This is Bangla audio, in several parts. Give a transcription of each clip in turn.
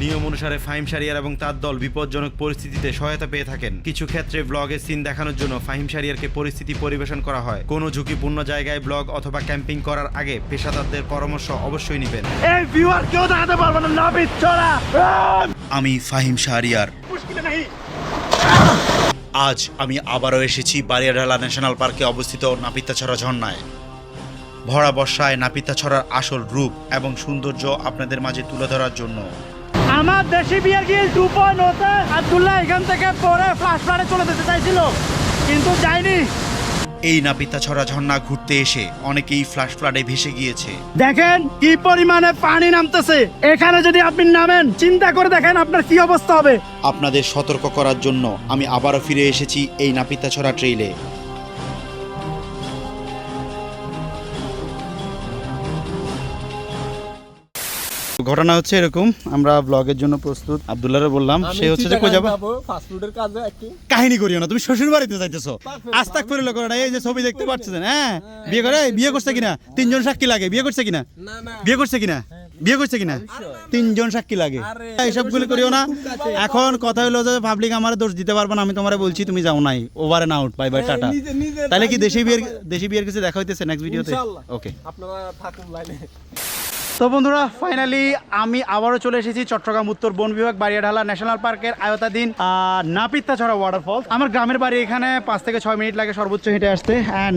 নিয়ম অনুসারে ফাহিম শারিয়ার এবং তার দল বিপজ্জনক পরিস্থিতিতে সহায়তা পেয়ে থাকেন। কিছু ক্ষেত্রে ব্লগের সিন দেখানোর জন্য ফাহিম শারিয়ারকে পরিস্থিতি পরিবেশন করা হয়। কোনো ঝুঁকিপূর্ণ জায়গায় ব্লগ অথবা ক্যাম্পিং করার আগে পেশাদারদের পরামর্শ অবশ্যই নেবেন। এই ভিউয়ার কেউ দেখাতে পারবে না নাবিদ ছড়া আমি ফাহিম শাহরিয়ার আজ আমি আবারও এসেছি বারিয়াডালা ন্যাশনাল পার্কে অবস্থিত নাপিতাছড়া ঝর্ণায়। ভরা বর্ষায় নাপিতাছড়ার আসল রূপ এবং সৌন্দর্য আপনাদের মাঝে তুলে ধরার জন্য। আমার দেশি বিয়ার গিল টু পয়েন্ট হতে আবদুল্লাহ এখান থেকে পরে ফ্লাশ ফ্লাডে চলে যেতে চাইছিল। কিন্তু যায়নি। এই নাপিতাছড়া ঝর্ণা ঘুরতে এসে অনেকেই ফ্লাশ ফ্লাডে ভেসে গিয়েছে। দেখেন কি পরিমাণে পানি নামতেছে। এখানে যদি আপনি নামেন চিন্তা করে দেখেন আপনার কি অবস্থা হবে। আপনাদের সতর্ক করার জন্য আমি আবারও ফিরে এসেছি এই নাপিতাছড়া ট্রেইলে ঘটনা হচ্ছে এরকম আমরা ব্লগের জন্য প্রস্তুত। আব্দুল্লাহরে বললাম সে হচ্ছে যে কই যাবে? ফাস্টফুডের কাজে একটু কাহিনী করিও না তুমি শ্বশুর বাড়িতে যাইতেছো। আস্তাক ফিরে লোক না এই যে ছবি দেখতে পাচ্ছেন হ্যাঁ? বিয়ে করে বিয়ে করছে কিনা? তিনজন সাক্ষী লাগে বিয়ে করছে কিনা? না না। বিয়ে করছে কিনা? বিয়ে করছে কিনা? তিনজন সাক্ষী লাগে। এইসবগুলো করিও না। এখন কথা হলো যে পাবলিক আমার দোষ দিতে পারব না আমি তোমারে বলছি তুমি যাও নাই। ওভারে না আউট বাই বাই টাটা। তাহলে কি দেশি বিয়ের দেশি বিয়ের কিছু দেখা হইতেছে নেক্সট ভিডিওতে ওকে আপনারা থাকুন লাইনে। তো বন্ধুরা ফাইনালি আমি আবারও চলে এসেছি চট্টগ্রাম উত্তর বন বিভাগ বাড়িয়াঢালা ন্যাশনাল পার্কের আয়তাধীন নাপিত্তা ছড়া ওয়াটারফল আমার গ্রামের বাড়ি এখানে পাঁচ থেকে ছয় মিনিট লাগে সর্বোচ্চ হেঁটে আসতে।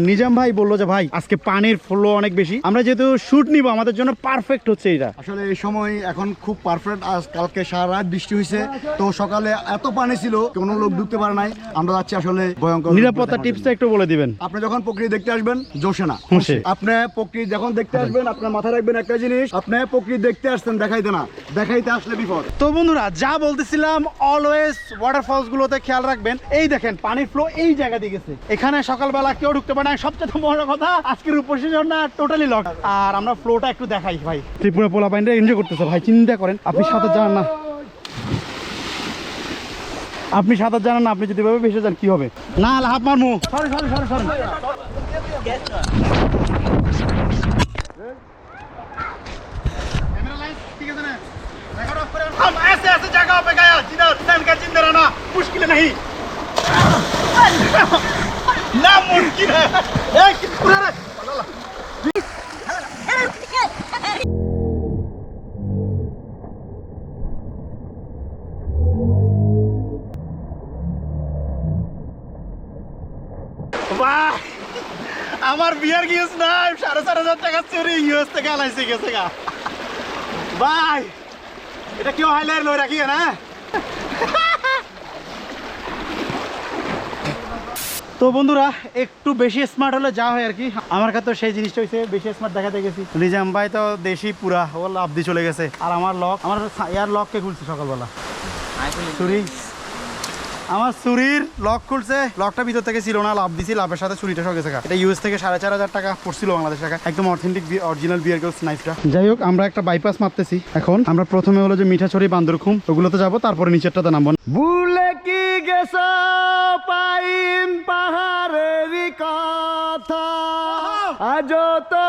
নিজাম ভাই বলল যে ভাই আজকে পানির ফ্লো অনেক বেশি। আমরা যেহেতু শুট নিব আমাদের জন্য পারফেক্ট হচ্ছে এটা। আসলে এই সময় এখন খুব পারফেক্ট আজ কালকে সারা রাত বৃষ্টি হয়েছে। তো সকালে এত পানি ছিল কোনো লোক ঢুকতে পারে নাই। আমরা যাচ্ছি আসলে ভয়ঙ্কর নিরাপত্তা টিপসটা একটু বলে দিবেন। আপনি যখন প্রকৃতি দেখতে আসবেন জোশে না। আপনি প্রকৃতি যখন দেখতে আসবেন আপনার মাথায় রাখবেন একটা জিনিস আপনি প্রকৃতি দেখতে আসছেন, দেখাইতে না। দেখাইতে আসলে বিপদ। তো বন্ধুরা, যা বলতেছিলাম অলওয়েজ ওয়াটারফলস গুলোতে খেয়াল রাখবেন। এই দেখেন, পানির ফ্লো এই জায়গা দিয়ে গেছে। এখানে সকালবেলা কেউ ঢুকতে পারে না। সবচেয়ে বড় কথা, আজকের উপসী না টোটালি লক আর আমরা ফ্লোটা একটু দেখাই, ভাই। ত্রিপুরা পোলা পাইনটা এনজয় করতেছে, ভাই, চিন্তা করেন। আপনি সাঁতার জানেন না। আপনি সাঁতার জানেন না, আপনি যদি ভাবে ভেসে যান, কি হবে? না লাভ মারমু। সরি সরি সরি সরি नहीं ना मुमकिन है एक पूरा বাহ আমার বিয়ার গিয়েছ নাই সাড়ে চার হাজার টাকা চুরি ইউএস থেকে আলাইছে গেছে গা ভাই এটা কেউ হাইলাইট লই রাখি না তো বন্ধুরা একটু বেশি স্মার্ট হলে যা হয় আর কি। আমার কাছে সেই জিনিসটা হয়েছে বেশি স্মার্ট দেখাতে গেছি। নিজাম ভাই তো দেশি পুরা ও লাভ দিয়ে চলে গেছে। আর আমার লক আমার এয়ার লককে খুলছে সকালবেলা। চুরি। আমার চুরির লক খুলছে। লকটা ভিতর থেকে ছিল না লাভ দিছি লাভের সাথে চুরিটা সব গেছে। এটা ইউএস থেকে সাড়ে চার হাজার টাকা পড়ছিল বাংলাদেশ টাকা। একদম অথেন্টিক অরিজিনাল বিয়ার গেলস নাইফটা যাই হোক আমরা একটা বাইপাস মারতেছি। এখন আমরা প্রথমে হলো যে মিঠাছড়ি বান্দরখুম ওগুলোতে যাব তারপরে নিচেরটাতে নামবো। ভুলে কি গেছ পাইম পাহাড়ের কথা? আজ তো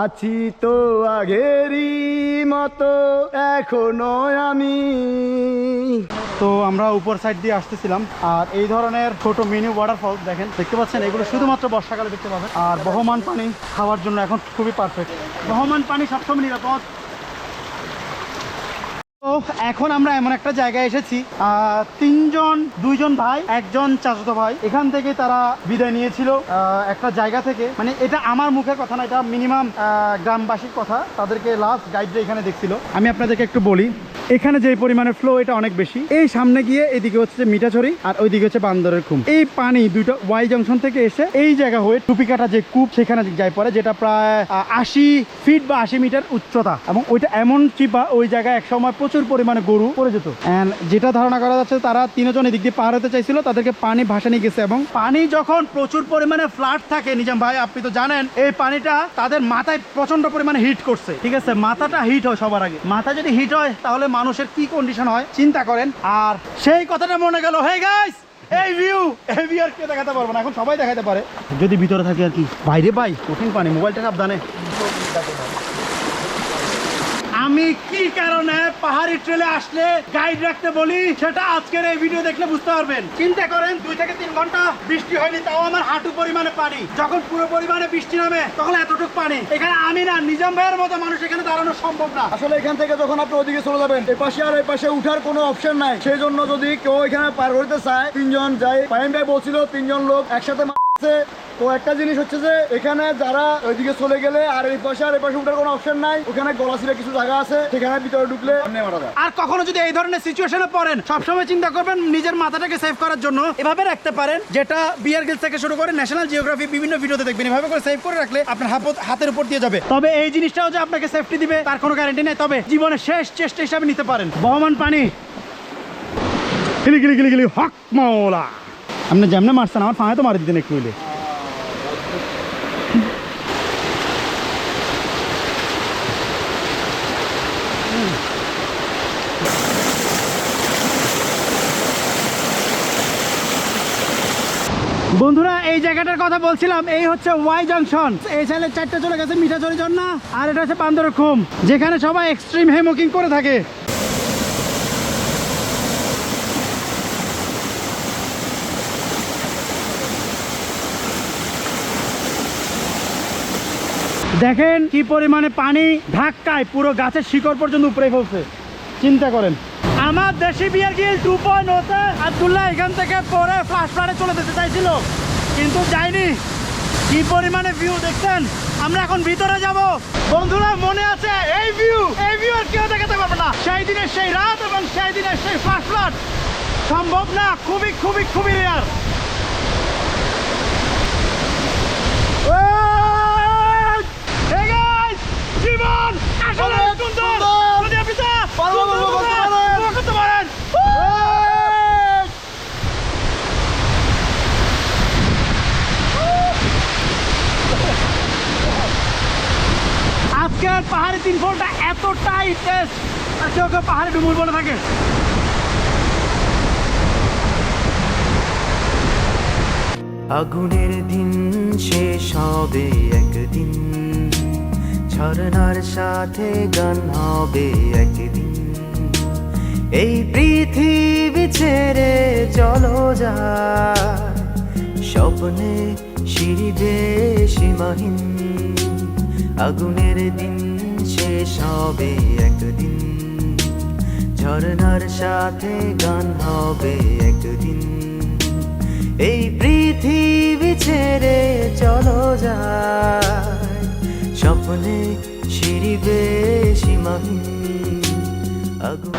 আছি তো আগেরই মতো, এখনও আমি। তো আমরা উপর সাইড দিয়ে আসতেছিলাম, আর এই ধরনের ছোট মিনি ওয়াটারফল দেখেন, দেখতে পাচ্ছেন? এগুলো শুধুমাত্র বর্ষাকালে দেখতে পাবেন। আর বহমান পানি খাওয়ার জন্য এখন খুবই পারফেক্ট বহমান পানি সবসময় নিরাপদ। তো এখন আমরা এমন একটা জায়গায় এসেছি তিনজন, দুইজন ভাই, একজন চাচাতো ভাই। এখান থেকে তারা বিদায় নিয়েছিল একটা জায়গা থেকে। মানে এটা আমার মুখের কথা না, এটা মিনিমাম গ্রামবাসীর কথা। তাদেরকে লাস্ট গাইডরা এখানে দেখছিল। আমি আপনাদেরকে একটু বলি এখানে যে পরিমাণে ফ্লো এটা অনেক বেশি। এই সামনে গিয়ে এদিকে হচ্ছে মিঠাছড়ি আর ওইদিকে হচ্ছে বান্দরের খুম। এই পানি দুটো ওয়াই জংশন থেকে এসে এই জায়গা হয়ে টুপিকাটা যে কূপ, সেখানে যায় পড়ে, যেটা প্রায় আশি ফিট বা আশি মিটার উচ্চতা। এবং ওইটা এমন চিপা, ওই জায়গায় এক সময় প্রচুর পরিমাণে গরু পড়ে যেত। And যেটা ধারণা করা যাচ্ছে, তারা তিনজন এদিক দিয়ে পার হতে চাইছিল, তাদেরকে পানি ভাসানি গেছে। এবং পানি যখন প্রচুর পরিমাণে ফ্লাড থাকে, নিজাম ভাই, আপনি তো জানেন, এই পানিটা তাদের মাথায় প্রচণ্ড পরিমাণে হিট করছে। ঠিক আছে, মাথাটা হিট হয় সবার আগে। মাথা যদি হিট হয়, তাহলে মানুষের কি কন্ডিশন হয়, চিন্তা করেন। আর সেই কথাটা মনে গেল হে গাইস এই ভিউ এই ভিউ আর কেউ দেখাতে পারব না? এখন সবাই দেখাতে পারে। যদি ভিতরে থাকে আর কি। বাইরে ভাই, কঠিন পানি, মোবাইলটা সাবধানে। আমি কি কারণে পাহাড়ি ট্রেলে আসলে গাইড রাখতে বলি সেটা আজকের এই ভিডিও দেখলে বুঝতে পারবেন। চিন্তা করেন, দুই থেকে তিন ঘণ্টা বৃষ্টি হয়নি, তাও আমার হাঁটু পরিমাণে পানি। যখন পুরো পরিমাণে বৃষ্টি নামে, তখন এতটুকু পানি। এখানে আমি না, নিজাম ভাইয়ের মতো মানুষ এখানে দাঁড়ানো সম্ভব না। আসলে এখান থেকে যখন আপনি ওদিকে চলে যাবেন এই পাশে আর এই পাশে উঠার কোনো অপশন নাই। সেই জন্য যদি কেউ এখানে পার করতে চায়, তিনজন যাই পাইম ভাই বলছিল তিনজন লোক একসাথে তো একটা জিনিস হচ্ছে যে এখানে যারা ওইদিকে চলে গেলে আর এই পাশে আর এই পাশে উঠার কোনো অপশন নাই ওখানে গলা ছিল কিছু জায়গা আছে সেখানে ভিতরে ঢুকলে মারা যায় আর কখনো যদি এই ধরনের সিচুয়েশনে পড়েন সবসময় চিন্তা করবেন নিজের মাথাটাকে সেভ করার জন্য এভাবে রাখতে পারেন যেটা বিয়ার গিলস থেকে শুরু করে ন্যাশনাল জিওগ্রাফি বিভিন্ন ভিডিওতে দেখবেন। এভাবে করে সেভ করে রাখলে আপনার হাত- হাতের উপর দিয়ে যাবে। তবে এই জিনিসটাও যে আপনাকে সেফটি দিবে তার কোনো গ্যারান্টি নেই। তবে জীবনের শেষ চেষ্টা হিসাবে নিতে পারেন। বহমান পানি। গিলি গিলি গিলি গিলি হক মাওলা। আপনি যেমনে মারছেন, আমার ফাঁয়ে তো মারি দিতেন একটু হইলে। বন্ধুরা, এই জায়গাটার কথা বলছিলাম, এই হচ্ছে ওয়াই জাংশন এই সাইডে চারটে চলে গেছে মিঠাচরি ঝর্ণা আর এটা হচ্ছে বান্দরের খুম, যেখানে সবাই এক্সট্রিম হেমোকিং করে থাকে। দেখেন কি পরিমাণে পানি ধাক্কায় পুরো গাছের শিকড় পর্যন্ত উপরে ফেলছে। চিন্তা করেন। আমার দেশি বিয়ার গিল টু পয়েন্ট হতে আবদুল্লাহ এখান থেকে পরে ফ্লাশ ফ্লাডে চলে যেতে চাইছিল। কিন্তু যায়নি। কি পরিমাণে ভিউ দেখছেন? আমরা এখন ভিতরে যাব। বন্ধুরা, মনে আছে এই ভিউ এই ভিউ আর কেউ দেখাতে পারবে না। সেই দিনের সেই রাত এবং সেই দিনের সেই ফ্লাশ ফ্লাড সম্ভব না, খুবই খুবই খুবই রেয়ার Hey guys! জীবন আসলে অনেক সুন্দর সুন্দর! যদি আপনি তা পারব, সুন্দর পারব, করতে করতে পারেন। দোয়া করতে পারেন আজকের পাহাড়ি তিন ফোনটা এতটাই টেস্ট আর কেউ ডুমুর বলে থাকে। আগুনের দিন শেষ হবে একদিন। ঝরনার সাথে গান হবে একদিন। এই পৃথিবী ছেড়ে চলো যা। স্বপ্নে সিঁড়িবে সীমাহীন। আগুনের দিন শেষ হবে একদিন। ঝরনার সাথে গান হবে একদিন। এই পৃথিবী ছেড়ে চলো যায়, স্বপ্নে সিঁড়িবে সীমাহীন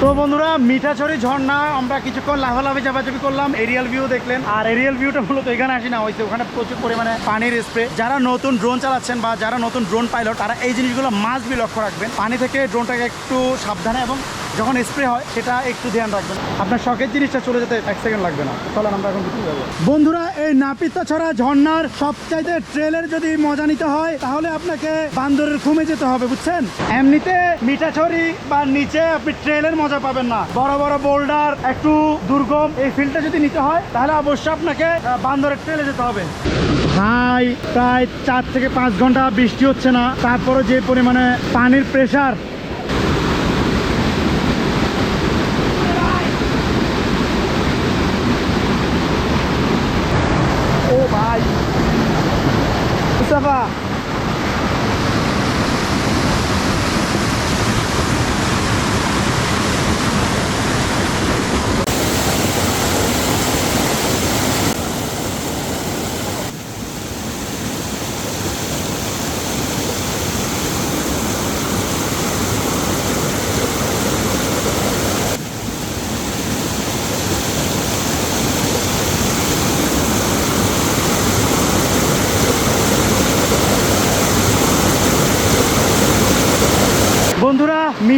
তো বন্ধুরা, মিঠাছড়ি ঝর্ণা, আমরা কিছুক্ষণ লাফালাফি চাপাচাপি করলাম এরিয়াল ভিউ দেখলেন। আর এরিয়াল ভিউটা মূলত এখানে আসি না হয়েছে ওখানে প্রচুর পরিমাণে পানির স্প্রে যারা নতুন ড্রোন চালাচ্ছেন বা যারা নতুন ড্রোন পাইলট তারা এই জিনিসগুলো মাস্ট বি লক্ষ্য রাখবেন। পানি থেকে ড্রোনটাকে একটু সাবধানে এবং যখন স্প্রে হয়, সেটা একটু ধ্যান রাখবেন। আপনার শখের জিনিসটা চলে যেতে এক সেকেন্ড লাগবে না। চলেন, আমরা এখন যাব। বন্ধুরা, এই নাপিতা ছড়া ঝর্ণার সবচাইতে ট্রেলের যদি মজা নিতে হয়, তাহলে আপনাকে বান্দরের ঘুমে যেতে হবে, বুঝছেন? এমনিতে মিঠাছড়ি বা নিচে আপনি ট্রেলের মজা পাবেন না। বড় বড় বোল্ডার একটু দুর্গম, এই ফিল্ডটা যদি নিতে হয়, তাহলে অবশ্যই আপনাকে বান্দরের ট্রেলে যেতে হবে। ভাই, প্রায় চার থেকে পাঁচ ঘণ্টা বৃষ্টি হচ্ছে না। তারপরে যে পরিমাণে পানির প্রেসার 师傅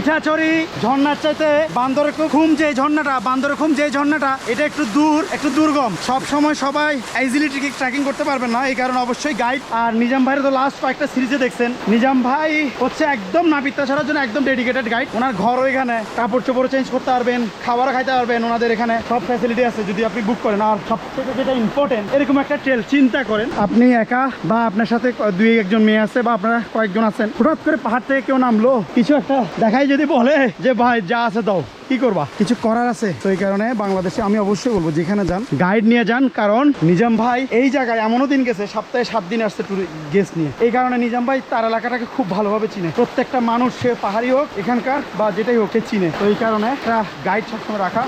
পিঠাচড়ি ঝর্ণার চাইতে বান্দরের খুম যে ঝর্ণাটা, বান্দরের খুম যে ঝর্ণাটা, এটা একটু দূর, একটু দুর্গম। সব সময় সবাই ইজিলি ট্রেকিং করতে পারবেন না, এই কারণে অবশ্যই গাইড আর নিজাম ভাইয়ের তো লাস্ট কয়েকটা সিরিজে দেখছেন। নিজাম ভাই হচ্ছে একদম নাপিতা ছাড়ার জন্য একদম ডেডিকেটেড গাইড ওনার ঘর এখানে, কাপড় চোপড় চেঞ্জ করতে পারবেন খাবার খাইতে পারবেন, ওনাদের এখানে সব ফ্যাসিলিটি আছে, যদি আপনি বুক করেন। আর সব থেকে যেটা ইম্পর্টেন্ট এরকম একটা ট্রেল চিন্তা করেন, আপনি একা বা আপনার সাথে দুই একজন মেয়ে আছে বা আপনারা কয়েকজন আছেন, হঠাৎ করে পাহাড় থেকে কেউ নামলো, কিছু একটা দেখাই যদি বলে যে ভাই যা আছে দাও। কি করবা? কিছু করার আছে। তো এই কারণে বাংলাদেশে আমি অবশ্যই বলব যেখানে যান। গাইড নিয়ে যান কারণ নিজাম ভাই এই জায়গায় এমনও দিন গেছে সপ্তাহে সাত দিন আসছে ট্যুর গেস্ট নিয়ে। এই কারণে নিজাম ভাই তার এলাকাটাকে খুব ভালোভাবে চিনে। প্রত্যেকটা মানুষ সে পাহাড়ি হোক এখানকার বা যেটাই হোক সে চিনে। তো এই কারণে একটা গাইড সবসময় রাখা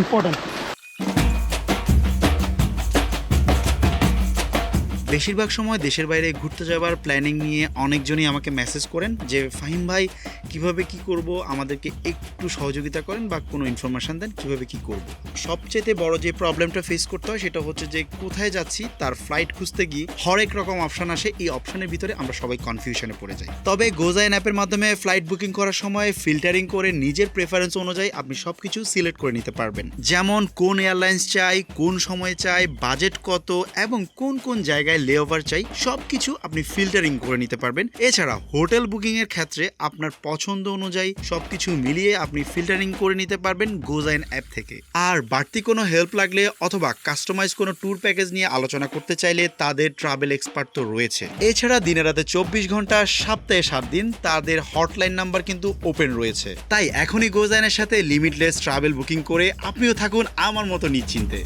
ইম্পর্টেন্ট বেশিরভাগ সময় দেশের বাইরে ঘুরতে যাওয়ার প্ল্যানিং নিয়ে অনেকজনই আমাকে মেসেজ করেন যে, ফাহিম ভাই, কীভাবে কি করব? আমাদেরকে একটু সহযোগিতা করেন বা কোনো ইনফরমেশন দেন, কীভাবে কি করব? সবচেয়ে বড় যে প্রবলেমটা ফেস করতে হয়, সেটা হচ্ছে যে, কোথায় যাচ্ছি, তার ফ্লাইট খুঁজতে গিয়ে হরেক রকম অপশন আসে। এই অপশনের ভিতরে আমরা সবাই কনফিউশনে পড়ে যাই। তবে গোজাইন অ্যাপের মাধ্যমে ফ্লাইট বুকিং করার সময় ফিল্টারিং করে নিজের প্রেফারেন্স অনুযায়ী আপনি সব কিছু সিলেক্ট করে নিতে পারবেন। যেমন কোন এয়ারলাইন্স চাই, কোন সময় চাই বাজেট কত, এবং কোন কোন জায়গায় লেওভার চাই সব কিছু আপনি ফিল্টারিং করে নিতে পারবেন। এছাড়া হোটেল বুকিং এর ক্ষেত্রে আপনার পছন্দ অনুযায়ী সব কিছু মিলিয়ে আপনি ফিল্টারিং করে নিতে পারবেন গোজাইন অ্যাপ থেকে। আর বাড়তি কোনো হেল্প লাগলে অথবা কাস্টমাইজ কোনো ট্যুর প্যাকেজ নিয়ে আলোচনা করতে চাইলে তাদের ট্রাভেল এক্সপার্ট তো রয়েছে। এছাড়া দিনে রাতে চব্বিশ ঘণ্টা, সপ্তাহে সাত দিন তাদের হটলাইন নাম্বার কিন্তু ওপেন রয়েছে। তাই এখনই গোজাইনের সাথে লিমিটলেস ট্রাভেল বুকিং করে আপনিও থাকুন আমার মতো নিশ্চিন্তে।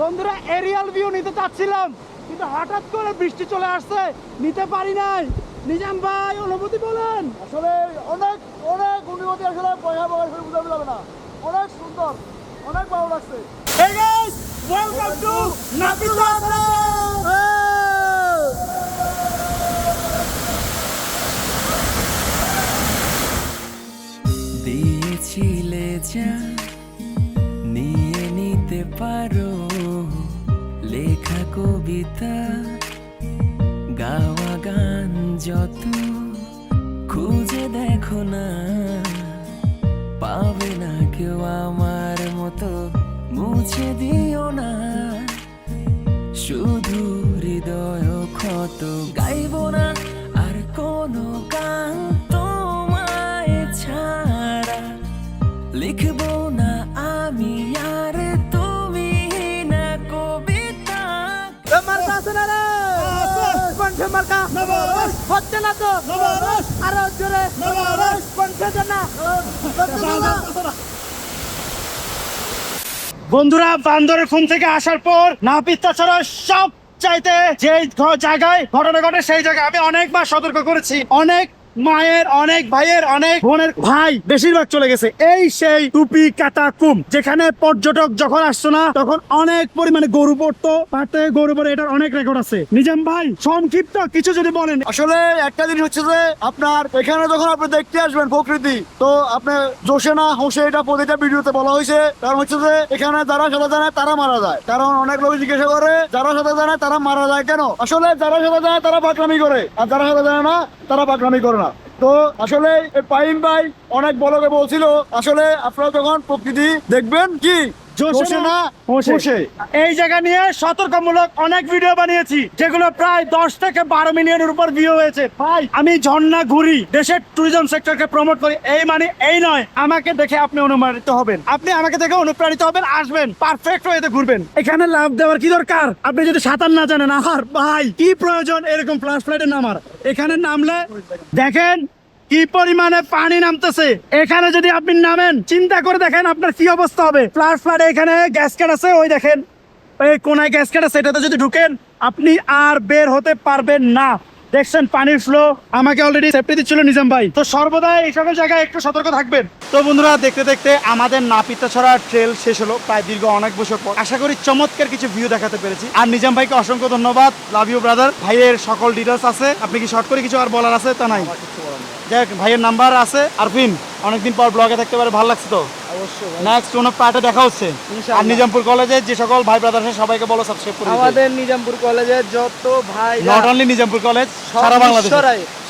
বন্ধুরা এরিয়াল ভিউ নিতে চাচ্ছিলাম কিন্তু হঠাৎ করে বৃষ্টি চলে আসছে নিতে পারি নাই। নিজাম ভাই অনুভূতি বলেন। আসলে অনেক অনেক অনুমতি আসলে পয়সা বয়স করে বোঝানো যাবে না। অনেক সুন্দর অনেক ভালো লাগছে। Hey guys, welcome to Napita দিয়েছিলে যা নিয়ে নিতে পারো। লেখা কবিতা, গাওয়া গান যত খুঁজে দেখো না, পাবে না কেউ আমার মতো, মুছে দিও না। শুধু হৃদয় ক্ষত, গাইব না মার্কা হচ্ছে না তো? আরও জোরে। বন্ধুরা বান্দরের খুন থেকে আসার পর নাপিতা ছাড়া সব চাইতে যে জায়গায় ঘটনা ঘটে সেই জায়গায় আমি অনেকবার সতর্ক করেছি। অনেক মায়ের অনেক ভাইয়ের অনেক বোনের ভাই বেশিরভাগ চলে গেছে। এই সেই টুপি কাটা কুম যেখানে পর্যটক যখন আসতো না, তখন অনেক পরিমাণে গরু পড়তো থেকে গরু পড়ে, এটার অনেক রেকর্ড আছে। নিজাম ভাই, সংক্ষিপ্ত কিছু যদি বলেন। আসলে একটা জিনিস হচ্ছে যে, আপনার এখানে যখন আপনি দেখতে আসবেন প্রকৃতি, তো আপনি জোশে না হোসে এটা প্রতিটা ভিডিওতে বলা হয়েছে। কারণ হচ্ছে যে, এখানে যারা সাঁতার জানে, তারা মারা যায়। কারণ অনেক লোক জিজ্ঞাসা করে, যারা সাঁতার জানে, তারা মারা যায় কেন? আসলে যারা সাঁতার জানে, তারা পাকরামি করে। আর যারা সাঁতার জানে না, তারা পাকরামি করে তো আসলে পাইম ভাই অনেক বড় বলছিল আসলে আপনারা যখন প্রকৃতি দেখবেন কি হোসে এই জায়গা নিয়ে সতর্কমূলক অনেক ভিডিও বানিয়েছি যেগুলো প্রায় দশ থেকে বারো মিলিয়নের উপর ভিউ হয়েছে। ভাই। আমি ঝর্ণা ঘুরি দেশের ট্যুরিজম সেক্টরকে প্রমোট করি এই মানে এই নয়। আমাকে দেখে আপনি অনুপ্রাণিত হবেন। আপনি আমাকে দেখে অনুপ্রাণিত হবেন আসবেন পারফেক্ট ওয়েতে ঘুরবেন। এখানে লাভ দেওয়ার কি দরকার? আপনি যদি সাঁতার না জানেন আর ভাই কি প্রয়োজন? এরকম ফ্লাশ ফ্লাইটে নামার। এখানে নামলে দেখেন কি পরিমাণে পানি নামতেছে? এখানে যদি আপনি নামেন, চিন্তা করে দেখেন আপনার কি অবস্থা হবে। ফ্লাড ফ্লাড এখানে গ্যাস গ্যাসকেট আছে, ওই দেখেন। এই কোনায় গ্যাস গ্যাসকেট আছে, এটাতে যদি ঢুকেন, আপনি আর বের হতে পারবেন না। দেখছেন, পানির ফ্লো আমাকে অলরেডি সেফটি দিচ্ছিল নিজাম ভাই। তো সর্বদা এই সকল জায়গায় একটু সতর্ক থাকবেন। তো বন্ধুরা, দেখতে দেখতে আমাদের নাপিতা ছড়া ট্রেল শেষ হলো, প্রায় দীর্ঘ অনেক বছর পর। আশা করি চমৎকার কিছু ভিউ দেখাতে পেরেছি। আর নিজাম ভাইকে অসংখ্য ধন্যবাদ। লাভ ইউ ব্রাদার ভাইয়ের সকল ডিটেলস আছে। আপনি কি শর্ট করে কিছু আর বলার আছে? তা নাই। যাই হোক, ভাইয়ের নাম্বার আছে আরফিন অনেকদিন পর ব্লগে থাকতে পারে ভালো লাগছে তো? অবশ্যই নেক্সট কোনো পার্টে দেখা হচ্ছে। আর নিজামপুর কলেজে যে সকল ভাই ব্রাদার সবাইকে বলো সাবস্ক্রাইব করে আমাদের নিজামপুর যত ভাই নট অনলি নিজামপুর কলেজ সারা বাংলাদেশ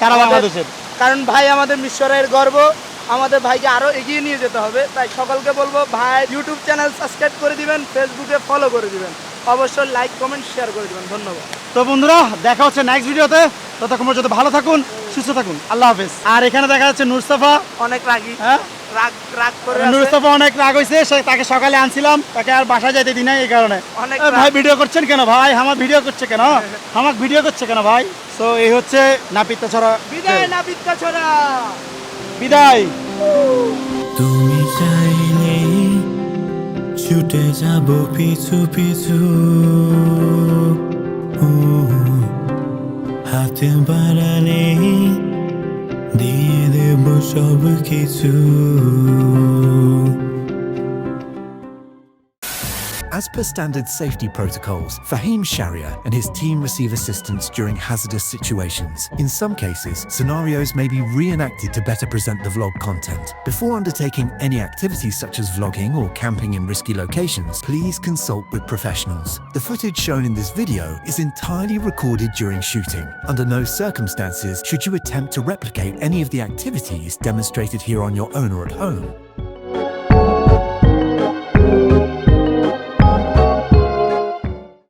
সারা বাংলাদেশের। কারণ ভাই আমাদের মিশ্বরাইয়ের গর্ব। আমাদের ভাইকে আরও এগিয়ে নিয়ে যেতে হবে। তাই সকলকে বলব ভাই ইউটিউব চ্যানেল সাবস্ক্রাইব করে দিবেন ফেসবুকে ফলো করে দিবেন। অবশ্যই লাইক কমেন্ট শেয়ার করে দিবেন। ধন্যবাদ। তো বন্ধুরা দেখা হচ্ছে নেক্সট ভিডিওতে ততক্ষণ পর্যন্ত ভালো থাকুন। সুস্থ থাকুন। আল্লাহ হাফেজ। আর এখানে দেখা যাচ্ছে নুরস্তাফা। অনেক রাগি। হ্যাঁ? রাগ রাগ করে আছে। অনেক রাগ হয়েছে তাকে সকালে আনছিলাম তাকে আর বাসা যাইতে দিই নাই এই কারণে। অনেক ভাই ভিডিও করছেন কেন ভাই? আমার ভিডিও করছে কেন? আমার ভিডিও করছে কেন ভাই? তো এই হচ্ছে নাপিতা ছড়া। বিদায় না বিদ্যা ছড়া। বিদায়। তুমি চাইলে ছুটে যাব পিছু পিছু। ও, হাতে বাড়ালে দিয়ে দেব সব কিছু As per standard safety protocols, Fahim Sharia and his team receive assistance during hazardous situations. In some cases, scenarios may be reenacted to better present the vlog content. Before undertaking any activities such as vlogging or camping in risky locations, please consult with professionals. The footage shown in this video is entirely recorded during shooting. Under no circumstances should you attempt to replicate any of the activities demonstrated here on your own or at home.